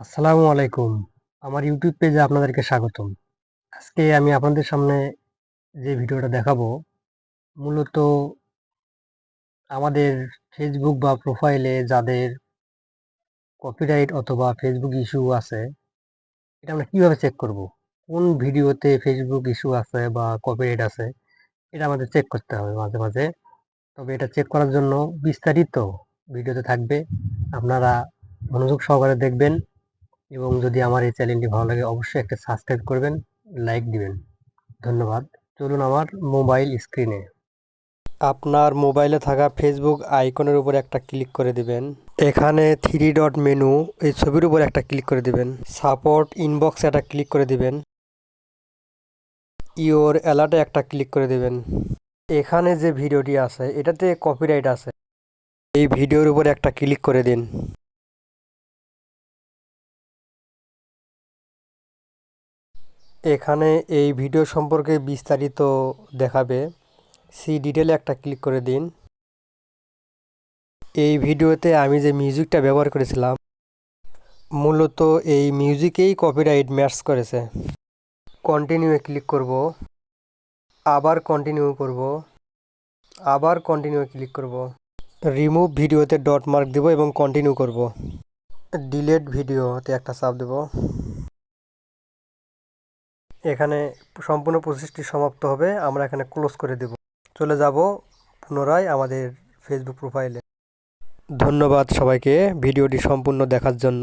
আসসালামু আলাইকুম। আমার ইউটিউব পেজে আপনাদেরকে স্বাগতম। আজকে আমি আপনাদের সামনে যে ভিডিওটা দেখাবো, মূলত আমাদের ফেসবুক বা প্রোফাইলে যাদের কপিরাইট অথবা ফেসবুক ইস্যু আছে, এটা আমরা কীভাবে চেক করব? কোন ভিডিওতে ফেসবুক ইস্যু আছে বা কপিরাইট আছে, এটা আমাদের চেক করতে হবে মাঝে মাঝে। তবে এটা চেক করার জন্য বিস্তারিত ভিডিওতে থাকবে। আপনারা মনোযোগ সহকারে দেখবেন। এবং যদি আমার এই চ্যানেলটি ভালো লাগে, অবশ্যই একটা সাবস্ক্রাইব করবেন লাইক দিবেন। ধন্যবাদ। চলুন আমার মোবাইল স্ক্রিনে আপনার মোবাইলে থাকা ফেসবুক আইকনের উপর একটা ক্লিক করে দিবেন। এখানে থ্রি ডট মেনু এই ছবির উপর একটা ক্লিক করে দিবেন। সাপোর্ট ইনবক্স একটা ক্লিক করে দিবেন। ইওর অ্যালার্টে একটা ক্লিক করে দিবেন। এখানে যে ভিডিওটি আছে, এটাতে কপিরাইট আছে। এই ভিডিওর উপর একটা ক্লিক করে দিন। এখানে এই ভিডিও সম্পর্কে বিস্তারিত দেখাবে। সি ডিটেলে একটা ক্লিক করে দিন। এই ভিডিওতে আমি যে মিউজিকটা ব্যবহার করেছিলাম, মূলত এই মিউজিকেই কপিরাইট ম্যাচ করেছে। কন্টিনিউয়ে ক্লিক করব, আবার কন্টিনিউ করব, আবার কন্টিনিউ ক্লিক করব। রিমুভ ভিডিওতে ডট মার্ক দেব এবং কন্টিনিউ করব। ডিলেট ভিডিওতে একটা চাপ দেব। এখানে সম্পূর্ণ প্রসেসটি সমাপ্ত হবে। আমরা এখানে ক্লোজ করে দেব। চলে যাব পুনরায় আমাদের ফেসবুক প্রোফাইলে ধন্যবাদ সবাইকে ভিডিওটি সম্পূর্ণ দেখার জন্য।